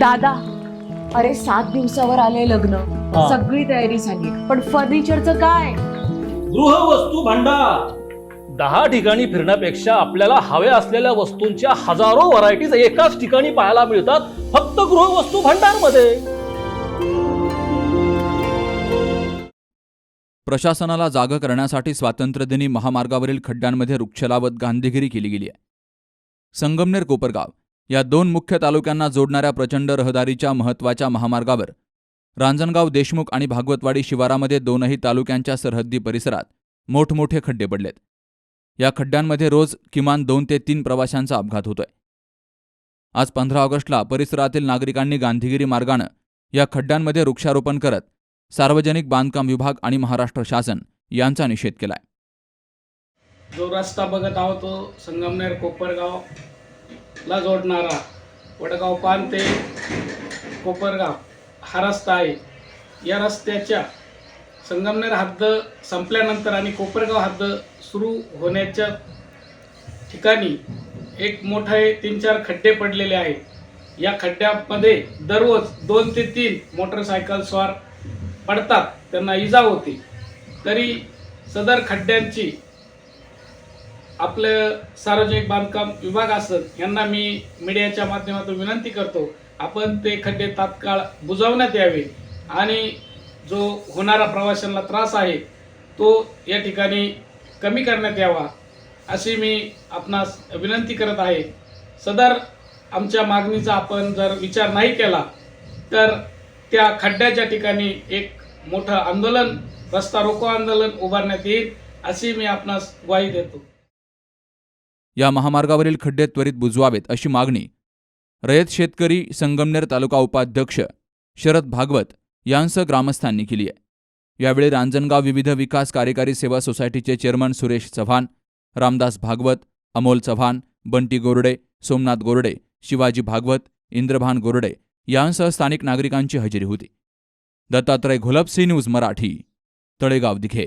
दादा अरे सात दिवसावर आले लग्न. हा. सगळी तयारी झाली. पण फर्निचरचं काय? गृहवस्तू भांडार. दहा ठिकाणी फिरण्यापेक्षा आपल्याला हव्या असलेल्या वस्तूंच्या हजारो व्हरायटीज एकाच ठिकाणी पाहायला मिळतात फक्त गृहवस्तू भांडारमध्ये प्रशासनाला जागं करण्यासाठी स्वातंत्र्यदिनी महामार्गावरील खड्ड्यांमध्ये वृक्षलावत गांधीगिरी केली गेली आहे. संगमनेर कोपरगाव. या दोन मुख्य तालुक्यांना जोडणाऱ्या प्रचंड रहदारीच्या महत्त्वाच्या महामार्गावर रांजणगाव देशमुख आणि भागवतवाडी शिवारामध्ये दोनही तालुक्यांच्या सरहद्दी परिसरात मोठमोठे खड्डे पडलेत. या खड्ड्यांमध्ये रोज किमान दोन ते तीन प्रवाशांचा अपघात होतोय. आज पंधरा ऑगस्टला परिसरातील नागरिकांनी गांधीगिरी मार्गानं या खड्ड्यांमध्ये वृक्षारोपण करत सार्वजनिक बांधकाम विभाग आणि महाराष्ट्र शासन यांचा निषेध केलाय. जो रस्ता बघत आहोत तो संगमनेर कोपरगाव ला जोडणारा वडगाव पान ते कोपरगाव हा रस्ता आहे. या रस्त्याच्या संगमनेर हद्द संपल्यानंतर आणि कोपरगाव हद्द सुरू होण्याच्या ठिकाणी एक मोठे तीन चार खड्डे पडलेले आहेत. या खड्ड्यामध्ये दररोज दोन ते तीन मोटरसायकल स्वार पडतात त्यांना इजा होती. तरी सदर खड्ड्यांची आपलं सार्वजनिक बांधकाम विभाग असत यांना मी मीडियाच्या माध्यमातून विनंती करतो आपण ते खड्डे तात्काळ बुजावण्यात यावे आणि जो होणारा प्रवाशांना त्रास आहे तो या ठिकाणी कमी करण्यात यावा अशी मी आपणास विनंती करत आहे. सदर आमच्या मागणीचा आपण जर विचार नाही केला तर त्या खड्ड्याच्या ठिकाणी एक मोठं आंदोलन रस्ता रोको आंदोलन उभारण्यात येईल अशी मी आपणास ग्वाही देतो. या महामार्गावरील खड्डे त्वरित बुजवावेत अशी मागणी रयत शेतकरी संगमनेर तालुका उपाध्यक्ष शरद भागवत यांसह ग्रामस्थांनी केली आहे. यावेळी रांजणगाव विविध विकास कार्यकारी सेवा सोसायटीचे चेअरमन सुरेश चव्हाण रामदास भागवत अमोल चव्हाण बंटी गोरडे सोमनाथ गोरडे शिवाजी भागवत इंद्रभान गोरडे यांसह स्थानिक नागरिकांची हजेरी होती. दत्तात्रय घोलपसी न्यूज मराठी तळेगाव दिघे.